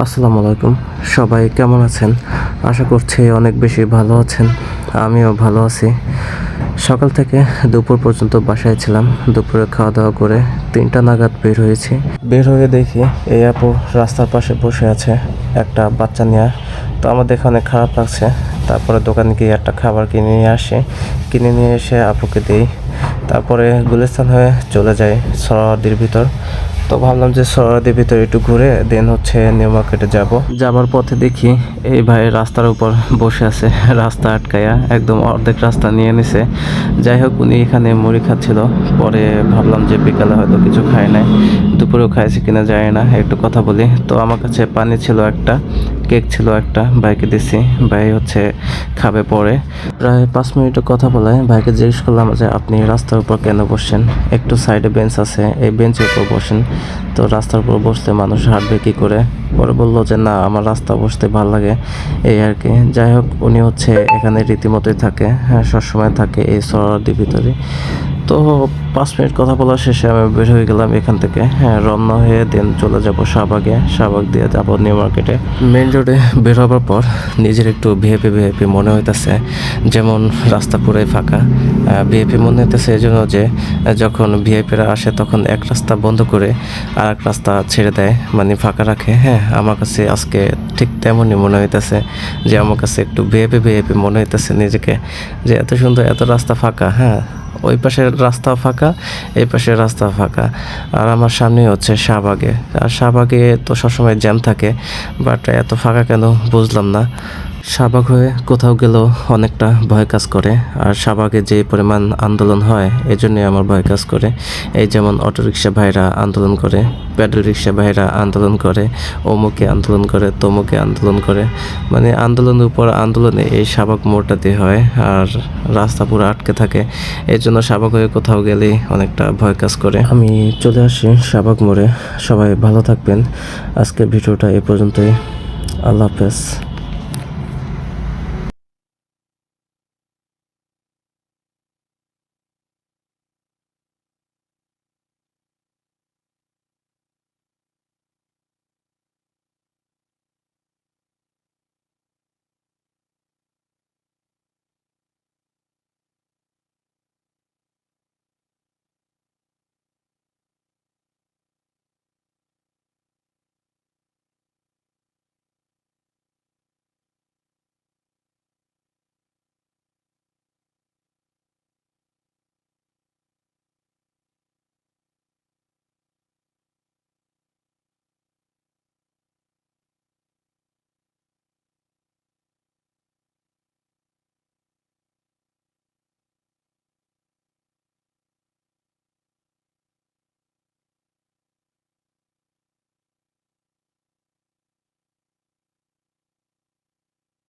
আসসালামু আলাইকুম। সবাই কেমন আছেন? আশা করছি অনেক বেশি ভালো আছেন। আমিও ভালো আছি। সকাল থেকে দুপুর পর্যন্ত বাসায় ছিলাম। দুপুরে খাওয়া দাওয়া করে তিনটা নাগাদ বের হয়েছি। বের হয়ে দেখি এই আপু রাস্তার পাশে বসে আছে একটা বাচ্চা নিয়ে। তো আমার দেখে অনেক খারাপ লাগছে। তারপরে দোকানে গিয়ে একটা খাবার কিনে নিয়ে আসি। কিনে নিয়ে এসে আপুকে দিই। তারপরে গুলিস্তান হয়ে চলে যাই সরাদির ভিতর। তো ভাবলাম যে সরাদির ভিতরে একটু ঘুরে দেন হচ্ছে নিউ মার্কেটে যাব। যাবার পথে দেখি এই ভাই রাস্তার উপর বসে আছে, রাস্তা আটকায়া একদম অর্ধেক রাস্তা নিয়ে নিছে। যাই হোক, উনি এখানে মুড়ি খাচ্ছিল, পরে ভাবলাম যে বিকালে হয়তো কিছু খায় নাই। দুপুরেও খাইছে কিনা যায় না, একটু কথা বলি। তো আমার কাছে পানি ছিল একটা কেক ছিল একটা, ভাইকে দিছি। ভাই হচ্ছে খাবে পরে। প্রায় পাঁচ মিনিটের কথা বলে। ভাইকে জিজ্ঞেস করলাম যে, আপনি রাস্তার উপর কেন বসছেন? একটু সাইডে বেঞ্চ আছে। এই বেঞ্চের উপর বসেন। তো রাস্তার উপর বসতে মানুষ হাঁটবে কি করে? পরে বলল যে, না, আমার রাস্তা বসতে ভালো লাগে। এই আর কি। যাই হোক, উনি হচ্ছে এখানে রীতিমতোই থাকে। হ্যাঁ সবসময় থাকে এই সরাদির ভিতরে তো পাঁচ মিনিট কথা বলার শেষে আমি বের হয়ে গেলাম এখান থেকে। হ্যাঁ রওনা হয়ে দেন চলে যাব শাহবাগে। শাহবাগ দিয়ে যাব নিউ মার্কেটে। মেন রোডে বের হবার পর নিজের একটু ভিএপি ভিএপি মনে হইতেছে, যেমন রাস্তা পুরাই ফাঁকা। ভিএপি মনে হইতেছে এই জন্য যে, যখন ভিএপিরা আসে তখন এক রাস্তা বন্ধ করে আর এক রাস্তা ছেড়ে দেয় মানে ফাঁকা রাখে। হ্যাঁ আমার কাছে আজকে ঠিক তেমনই মনে হইতেছে যে, আমার কাছে একটু ভিএপি ভিএপি মনে হইতেছে নিজেকে, যে এত সুন্দর এত রাস্তা ফাঁকা। হ্যাঁ ওই পাশের রাস্তা ফাঁকা, এই পাশের রাস্তা ফাঁকা। আর আমার সামনে হচ্ছে শাহবাগে। আর শাহবাগে তো সবসময় জ্যাম থাকে, বাট এত ফাঁকা কেন বুঝলাম না। শাহবাগ হয়ে কোথাও গেলেও অনেকটা ভয় কাজ করে। আর শাহবাগে যে পরিমাণ আন্দোলন হয় এই জন্যই আমার ভয় কাজ করে। এই যেমন অটোরিকশা ভাইরা আন্দোলন করে প্যাডেল রিক্সা ভাইরা আন্দোলন করে, অমুকে আন্দোলন করে, তমুকে আন্দোলন করে। মানে আন্দোলনের উপর আন্দোলনে এই শাহবাগ মোড়টাতে হয়। আর রাস্তা পুরো আটকে থাকে। এই জন্য শাবাগ হয়ে কোথাও গেলে অনেকটা ভয় কাজ করে। আমি চলে আসি শাবাগ মোড়ে। সবাই ভালো থাকবেন। আজকের ভিডিওটা এ পর্যন্তই। আল্লাহ হাফেজ।